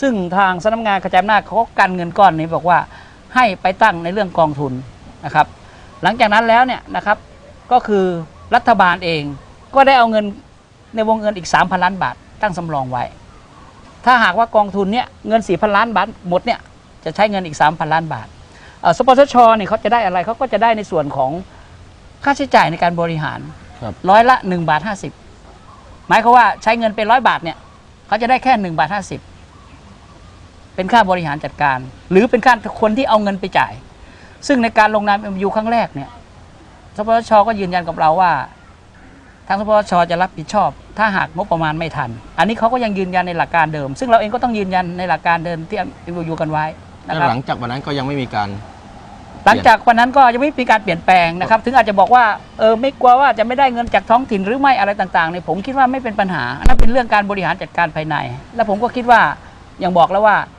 ซึ่งทางสำนักงานกระจายอำนาจเขาก็กันเงินก้อนนี้บอกว่าให้ไปตั้งในเรื่องกองทุนนะครับ หลังจากนั้นแล้วเนี่ยนะครับก็คือรัฐบาลเองก็ได้เอาเงินในวงเงินอีก 3,000 ล้านบาท ตั้งสำรองไว้ ถ้าหากว่ากองทุนเนี่ยเงิน 4,000 ล้านบาทหมดเนี่ยจะใช้เงินอีก 3,000 ล้านบาทเอ่อสปสชเนี่ยเขาจะได้อะไรเขาก็จะได้ในส่วนของค่าใช้จ่ายในการบริหารครับร้อยละ1บาท50 หมายความว่าใช้เงินเป็นร้อยบาทเนี่ยเขาจะได้แค่1บาท50 เป็นค่าบริหารจัดการ หรือเป็นค่าคนที่เอาเงินไปจ่าย ซึ่งในการลงนาม MU ครั้งแรกเนี่ยสปสชก็ยืนยันกับเราว่า ทางสปสชจะรับผิดชอบ ถ้าหากงบประมาณไม่ทัน อันนี้เขาก็ยังยืนยันในหลักการเดิม ซึ่งเราเองก็ต้องยืนยันในหลักการเดิมที่ MU กันไว้นะแล้วครับหลังจากวันนั้นก็ยังไม่มีการหลังจากวันนั้นก็ยังไม่มีการเปลี่ยนแปลงนะครับ ถึงอาจจะบอกว่าเออไม่กลัวว่าจะไม่ได้เงินจากท้องถิ่นหรือไม่อะไรต่างๆเนี่ยผมคิดว่าไม่เป็นปัญหาอันนั่นเป็นเรื่องการบริหารจัดการภายใน และผมก็คิดว่าอย่างบอกแล้วว่าเออ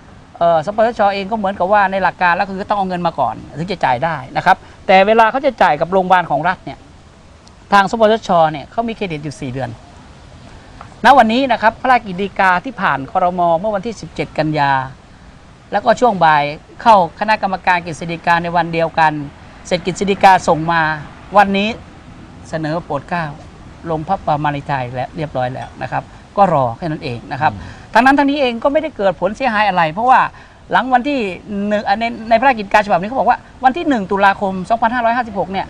สปสชเองก็เหมือนกับว่าในหลักการแล้วคือต้องเอาเงินมาก่อน ถึงจะจ่ายได้นะครับ แต่เวลาเขาจะจ่ายกับโรงพยาบาลของรัฐเนี่ยทางสปสชเนี่ยเขามีเครดิตอยู่ 4 เดือน ณ วันนี้นะครับพระราชกิจฎีกาที่ผ่านครมเมื่อวันที่ 17 กันยา แล้วก็ช่วงบ่ายเข้าคณะกรรมการกฤษฎีกาในวันเดียวกัน เสร็จกฤษฎีกาส่งมา วันนี้เสนอโปรดเกล้าลงพระประมาณิไทยแล้วเรียบร้อยแล้วนะครับ ก็รอแค่นั้นเองนะครับทั้งนั้นทั้งนี้เองก็ไม่ได้เกิดผลเสียหายอะไร เพราะว่าหลังวันที่หนึ่งอะในในพระราชกิจการฉบับนี้เขาบอกว่าวันที่ 1 ตุลาคม 2556 เนี่ย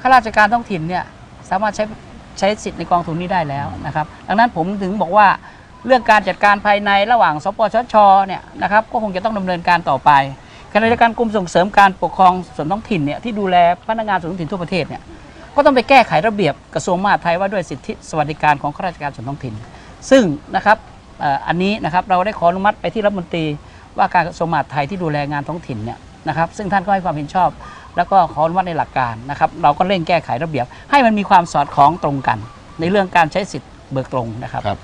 ข้าราชการท้องถิ่นเนี่ยสามารถใช้ใช้สิทธิ์ในกองทุนนี้ได้แล้วนะครับ ดังนั้นผมถึงบอกว่าเรื่องการจัดการภายในระหว่าง สปชชเนี่ยนะครับก็คงจะต้องดำเนินการต่อไปขณะเดียวกันกรมส่งเสริมการปกครองส่วนท้องถิ่นเนี่ยที่ดูแลพนักงานส่วนท้องถิ่นทั่วประเทศเนี่ยก็ต้องไปแก้ไขระเบียบกระทรวงมหาดไทยว่าด้วยสิทธิสวัสดิการของข้าราชการส่วนท้องถิ่น ซึ่งนะครับเอ่ออันนี้นะครับเราได้ขออนุมัติไปที่รัฐมนตรีว่าการกระทรวงมหาดไทยที่ดูแลงานท้องถิ่นเนี่ยนะครับซึ่งท่านก็ให้ความเห็นชอบ แล้วก็ขออนุมัติในหลักการนะครับเราก็เร่งแก้ไขระเบียบ ให้มันมีความสอดคล้องตรงกัน ในเรื่องการใช้สิทธิ์เบิกตรงนะครับครับ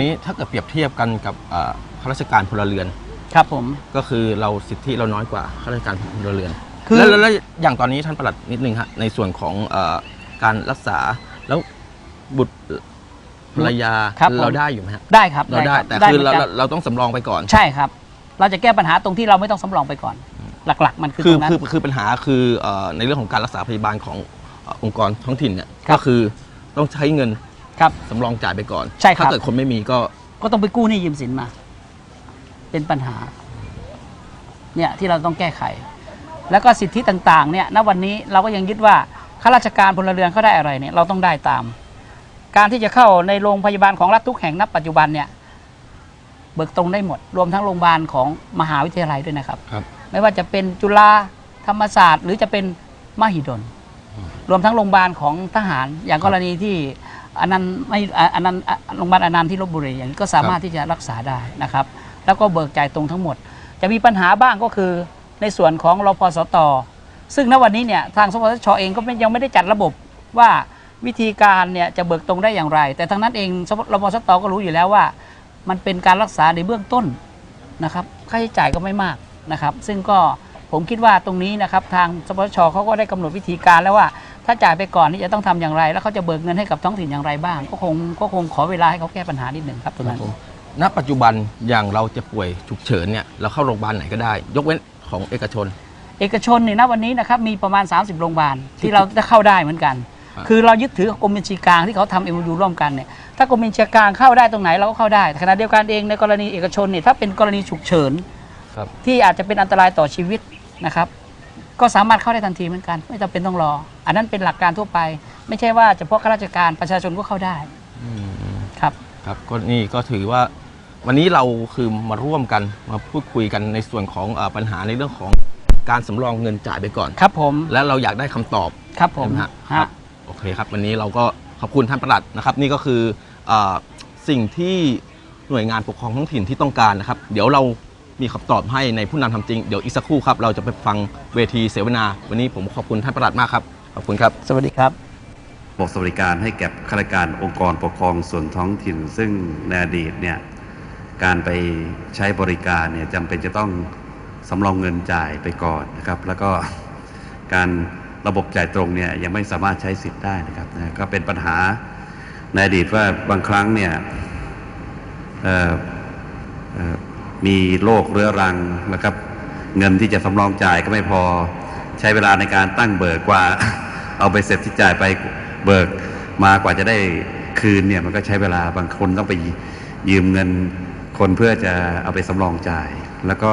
นี้ถ้าเกิดเปรียบเทียบกันกับอ่าข้าราชการพลเรือนครับผมก็คือเราสิทธิเราน้อยกว่าข้าราชการพลเรือนคือแล้วแล้วแล้วอย่างตอนนี้ท่านประหลัดนิดนึงฮะในส่วนของเออการรักษาแล้วบุตร ภรรยาครับผม เราได้อยู่ไหมฮะได้ครับเราได้ครับแต่คือหมืเรานกัน เราเราต้องสำรองไปก่อน ใช่ครับ เราจะแก้ปัญหาตรงที่เราไม่ต้องสำรองไปก่อน หลักๆ มันคือคืตอรงนั้น คือคือปัญหาคือเอ่อในเรื่องของการรักษาพยาบาลของเอ่อองค์กรท้องถิ่นเนี่ยครับ ก็คือต้องใช้เงินครับ สำรองจ่ายไปก่อนใช่ครับ ถ้าเกิดคนไม่มีก็ก็ต้องไปกู้หนี้ยืมสินมา เป็นปัญหา เนี่ยที่เราต้องแก้ไข แล้วก็สิทธิต่าง ๆ เนี่ย ณวันนี้เราก็ยังยึดว่าข้าราชการพลเรือนเขาได้อะไรเนี่ย เราต้องได้ตาม การที่จะเข้าในโรงพยาบาลของรัฐทุกแห่งณปัจจุบันเนี่ยเบิกตรงได้หมด รวมทั้งโรงพยาบาลของมหาวิทยาลัยด้วยนะครับ ครับ ไม่ว่าจะเป็นจุฬาธรรมศาสตร์ หรือจะเป็นมหิดล รวมทั้งโรงพยาบาลของทหาร อย่างกรณีที่อนันต์ไม่อ่าอนันต์อะโรงพยาบาลอนันต์ที่ลบบุรีอย่างนี้ก็สามารถที่จะรักษาได้นะครับ แล้วก็เบิกจ่ายตรงทั้งหมด จะมีปัญหาบ้างก็คือในส่วนของรพสต ซึ่งณวันนี้เนี่ยทางสปสชเองก็ไม่ยังไม่ได้จัดระบบว่า วิธีการเนี่ยจะเบิกตรงได้อย่างไร แต่ทั้งนั้นเองสปรพสตก็รู้อยู่แล้วว่า มันเป็นการรักษาในเบื้องต้นนะครับค่าใช้จ่ายก็ไม่มากนะครับ ซึ่งก็ผมคิดว่าตรงนี้นะครับทางสปสชเขาก็ได้กำหนดวิธีการแล้วว่า ถ้าจ่ายไปก่อนนี่จะต้องทำอย่างไร แล้วเขาจะเบิกเงินให้กับท้องถิ่นอย่างไรบ้าง ก็คงก็คงขอเวลาให้เขาแก้ปัญหานิดหนึ่งครับตรงนั้นณปัจจุบันอย่างเราจะป่วยฉุกเฉินเนี่ยเราเข้าโรงพยาบาลไหนก็ได้ ยกเว้นของเอกชน เอกชนเนี่ยนะวันนี้นะครับมีประมาณ 30 โรงพยาบาลที่เราจะเข้าได้เหมือนกัน ครับคือเรายึดถือกับกรมบัญชีกลางที่เขาทำเอ็มยูร่วมกันเนี่ยถ้ากรมบัญชีกลางเข้าได้ตรงไหนเราก็เข้าได้แต่ขณะเดียวกันเองในกรณีเอกชนเนี่ยถ้าเป็นกรณีฉุกเฉินครับที่อาจจะเป็นอันตรายต่อชีวิตนะครับ ก็สามารถเข้าได้ทันทีเหมือนกัน ไม่จำเป็นต้องรอ อันนั้นเป็นหลักการทั่วไป ไม่ใช่ว่าเฉพาะข้าราชการประชาชนก็เข้าได้ครับครับก็นี่ก็ถือว่าวันนี้เราคือมาร่วมกันมาพูดคุยกันในส่วนของเออปัญหาในเรื่องของการสำรองเงินจ่ายไปก่อน ครับผม และเราอยากได้คำตอบ ครับผมใช่ไหฮะฮะครับ โอเคครับ วันนี้เราก็ขอบคุณท่านประหลัดนะครับ นี่ก็คือเออสิ่งที่หน่วยงานปกครองท้องถิ่นที่ต้องการนะครับ เดี๋ยวเรามีคำตอบให้ในผู้นำทำจริง เดี๋ยวอีกสักครู่ครับ เราจะไปฟังเวทีเสวนา วันนี้ผมขอบคุณท่านประหลัดมากครับ ขอบคุณครับ สวัสดีครับระบบสวัสดิการให้แก่ข้าราชการองค์กรปกครองส่วนท้องถิ่น ซึ่งในอดีตเนี่ยการไปใช้บริการเนี่ยจำเป็นจะต้องสำรองเงินจ่ายไปก่อนนะครับ แล้วก็การ ระบบจ่ายตรงเนี่ยยังไม่สามารถใช้สิทธิ์ได้นะครับนะก็เป็นปัญหาในอดีตว่าบางครั้งเนี่ยมีโรคเรื้อรังนะครับ เงินที่จะสำรองจ่ายก็ไม่พอใช้เวลาในการตั้งเบิกกว่า เอาไปเสร็จที่จ่ายไปเบิกมากว่าจะได้คืนเนี่ยมันก็ใช้เวลาบางคนต้องไปยืมเงินคนเพื่อจะเอาไปสำรองจ่าย แล้วก็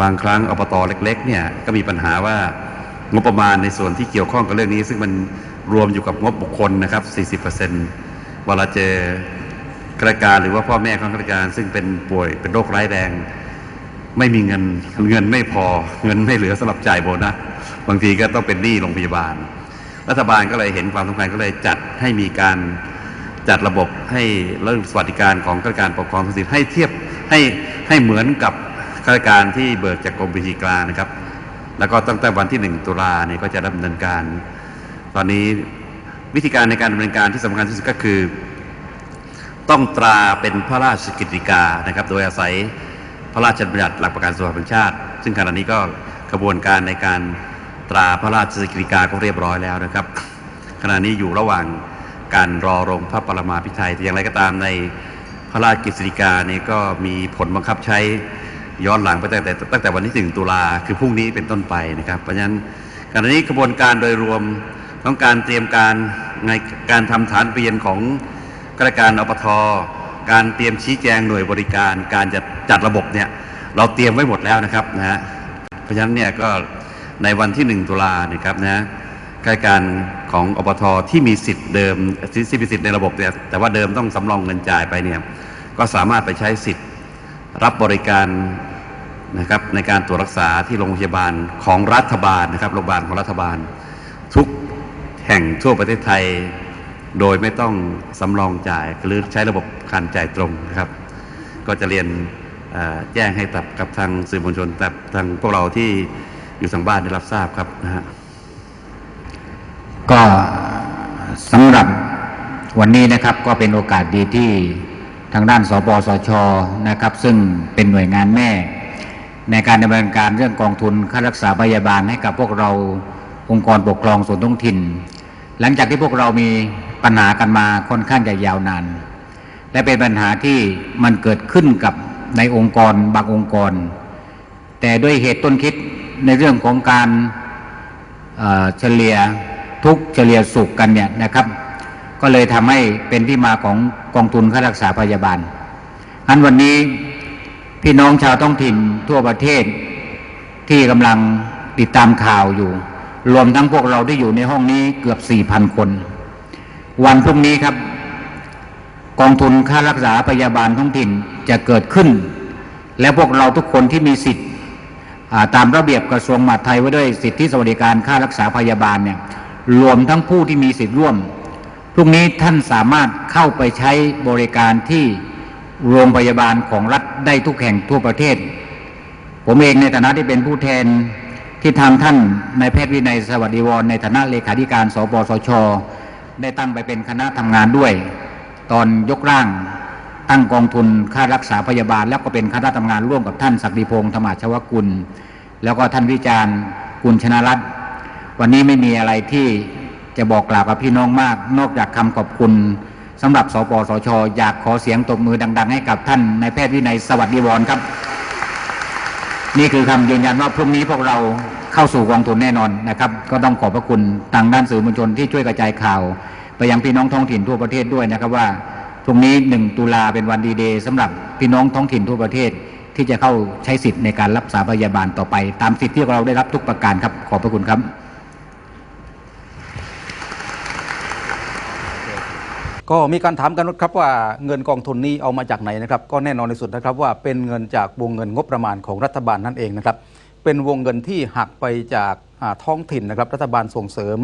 บางครั้งอบตเล็ก ๆ เนี่ยก็มีปัญหาว่า งบประมาณในส่วนที่เกี่ยวข้องกับเรื่องนี้ ซึ่งมันรวมอยู่กับงบบุคคลนะครับ 40%เวลาเจอข้าราชการหรือว่าพ่อแม่ของข้าราชการ ซึ่งเป็นป่วยเป็นโรคร้ายแรง ไม่มีเงินเงินไม่พอเงินไม่เหลือสำหรับจ่ายโบนัสบางทีก็ต้องเป็นหนี้โรงพยาบาล รัฐบาลก็เลยเห็นความสำคัญก็เลยจัดให้มีการจัดระบบให้เรื่องสวัสดิการของข้าราชการปกครองท้องถิ่นให้เทียบให้ให้เหมือนกับข้าราชการที่เบิกจากกรมบัญชีกลางนะครับ แล้วก็ตั้งแต่วันที่หนึ่งตุลาเนี่ยก็จะดำเนินการ ตอนนี้วิธีการในการดำเนินการที่สำคัญที่สุดก็คือ ต้องตราเป็นพระราชกิจกานะครับ โดยอาศัยพระราชบัญญัติหลักประกันสุขภาพแห่งชาติ ซึ่งขณะนี้ก็กระบวนการในการตราพระราชกิจกาก็เรียบร้อยแล้วนะครับ ขณะนี้อยู่ระหว่างการรอลงพระปรมาภิไธยแต่อย่างไรก็ตามในพระราชกฤษฎีกานี้ก็มีผลบังคับใช้ ย้อนหลังไปตั้งแต่ตั้งแต่วันที่ 1 ตุลาคือพรุ่งนี้เป็นต้นไปนะครับ เพราะฉะนั้นขณะนี้กระบวนการโดยรวมต้องการเตรียมการในการทำฐานเปลี่ยนของข้าราชการอปทการเตรียมชี้แจงหน่วยบริการ การจะจัดระบบเนี่ยเราเตรียมไว้หมดแล้วนะครับนะฮะเพราะฉะนั้นเนี่ยก็ในวันที่ 1 ตุลาเนี่ยครับนะข้าราชการของอปทที่มีสิทธิ์เดิมที่มีสิทธิ์ในระบบเนี่ยแต่ว่าเดิมต้องสำรองเงินจ่ายไปเนี่ยก็สามารถไปใช้สิทธิ์ รับบริการ นะครับในการตรวจรักษาที่โรงพยาบาลของรัฐบาลนะครับโรงพยาบาลของรัฐบาล ทุกแห่งทั่วประเทศไทย โดยไม่ต้องสำรองจ่ายหรือใช้ระบบการจ่ายตรงนะครับ ก็จะเรียนแจ้งให้กับกับทางสื่อมวลชนแต่ทางพวกเราที่อยู่ทางบ้านได้รับทราบครับนะฮะก็สำหรับวันนี้นะครับก็เป็นโอกาสดีที่ทางด้านสปสชนะครับ ซึ่งเป็นหน่วยงานแม่ ในการดำเนินการเรื่องกองทุนค่ารักษาพยาบาลให้กับพวกเราองค์กรปกครองส่วนท้องถิ่น หลังจากที่พวกเรามีปัญหากันมาค่อนข้างจะยาวนาน และเป็นปัญหาที่มันเกิดขึ้นกับในองค์กรบางองค์กร แต่ด้วยเหตุต้นคิดในเรื่องของการเฉลี่ยทุกเฉลี่ยสุขกันเนี่ยนะครับ ก็เลยทำให้เป็นที่มาของกองทุนค่ารักษาพยาบาลอันวันนี้ พี่น้องชาวท้องถิ่นทั่วประเทศ ที่กำลังติดตามข่าวอยู่ รวมทั้งพวกเราที่อยู่ในห้องนี้เกือบ4,000คน วันพรุ่งนี้ครับ กองทุนค่ารักษาพยาบาลท้องถิ่นจะเกิดขึ้น และพวกเราทุกคนที่มีสิทธิ์ตามระเบียบกระทรวงมหาดไทยไว้ด้วยสิทธิสวัสดิการค่ารักษาพยาบาลเนี่ยรวมทั้งผู้ที่มีสิทธิ์ร่วมพรุ่งนี้ท่านสามารถเข้าไปใช้บริการที่ โรงพยาบาลของรัฐได้ทุกแห่งทั่วประเทศ ผมเองในฐานะที่เป็นผู้แทนที่ทางท่านนายแพทย์วินัยสวัสดิวรในฐานะเลขาธิการ สปสช ได้ตั้งไปเป็นคณะทำงานด้วย ตอนยกร่างตั้งกองทุนค่ารักษาพยาบาล แล้วก็เป็นคณะทำงานร่วมกับท่านศักดิพงศ์ธรรมาชวกุล แล้วก็ท่านวิจารณ์กุลชนะรัตน์วันนี้ไม่มีอะไรที่จะบอกกล่าวกับพี่น้องมาก นอกจากคำขอบคุณ สำหรับสปสชอยากขอเสียงตบมือดัง ๆ ให้กับท่านนายแพทย์วินัยสวัสดิวรณ์ครับ นี่คือคำยืนยันว่าพรุ่งนี้พวกเราเข้าสู่กองทุนแน่นอนนะครับ ก็ต้องขอบพระคุณทางด้านสื่อมวลชนที่ช่วยกระจายข่าว ไปยังพี่น้องท้องถิ่นทั่วประเทศด้วยนะครับว่าพรุ่งนี้หนึ่งตุลาเป็นวันดีเดย์สำหรับพี่น้องท้องถิ่นทั่วประเทศที่จะเข้าใช้สิทธิ์ในการรักษาพยาบาลต่อไป ตามสิทธิ์ที่เราได้รับทุกประการครับขอบพระคุณครับ ก็มีการถามกันครับว่าเงินกองทุนนี้เอามาจากไหนนะครับ ก็แน่นอนในสุดนะครับว่าเป็นเงินจากวงเงินงบประมาณของรัฐบาลนั่นเองนะครับ เป็นวงเงินที่หักไปจากท้องถิ่นนะครับ รัฐบาลส่งเสริม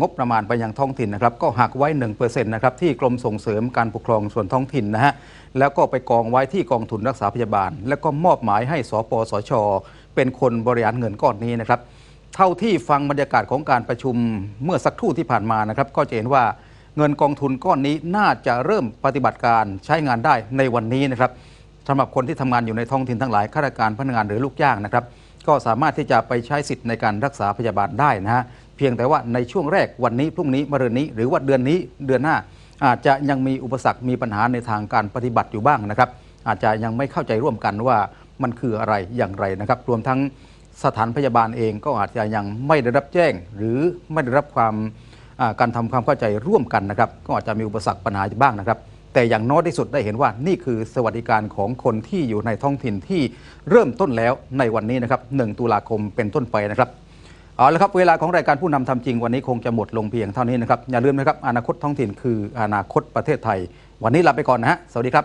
งบประมาณไปยังท้องถิ่นนะครับ ก็หักไว้1%นะครับที่กรมส่งเสริมการปกครองส่วนท้องถิ่นนะฮะแล้วก็ไปกองไว้ที่กองทุนรักษาพยาบาล แล้วก็มอบหมายให้สปสช เป็นคนบริหารเงินก้อนนี้นะครับ เท่าที่ฟังบรรยากาศของการประชุมเมื่อสักครู่ที่ผ่านมานะครับ ก็จะเห็นว่า เงินกองทุนก้อนนี้น่าจะเริ่มปฏิบัติการใช้งานได้ในวันนี้นะครับสำหรับคนที่ทำงานอยู่ในท้องถิ่นทั้งหลายข้าราชการพนักงานหรือลูกจ้างนะครับ ก็สามารถที่จะไปใช้สิทธิ์ในการรักษาพยาบาลได้นะฮะเพียงแต่ว่าในช่วงแรกวันนี้พรุ่งนี้มะรืนนี้ หรือว่าเดือนนี้เดือนหน้า อาจจะยังมีอุปสรรคมีปัญหาในทางการปฏิบัติอยู่บ้างนะครับ อาจจะยังไม่เข้าใจร่วมกันว่ามันคืออะไรอย่างไรนะครับ รวมทั้งสถานพยาบาลเองก็อาจจะยังไม่ได้รับแจ้ง หรือไม่ได้รับความ การทำความเข้าใจร่วมกันนะครับ ก็อาจจะมีอุปสรรคปัญหาบ้างนะครับ แต่อย่างน้อยที่สุดได้เห็นว่านี่คือสวัสดิการของคนที่อยู่ในท้องถิ่นที่เริ่มต้นแล้วในวันนี้นะครับ 1 ตุลาคมเป็นต้นไปนะครับเอาละครับเวลาของรายการผู้นำทำจริงวันนี้คงจะหมดลงเพียงเท่านี้นะครับอย่าลืมนะครับอนาคตท้องถิ่นคืออนาคตประเทศไทย วันนี้ลาไปก่อนนะฮะสวัสดีครับ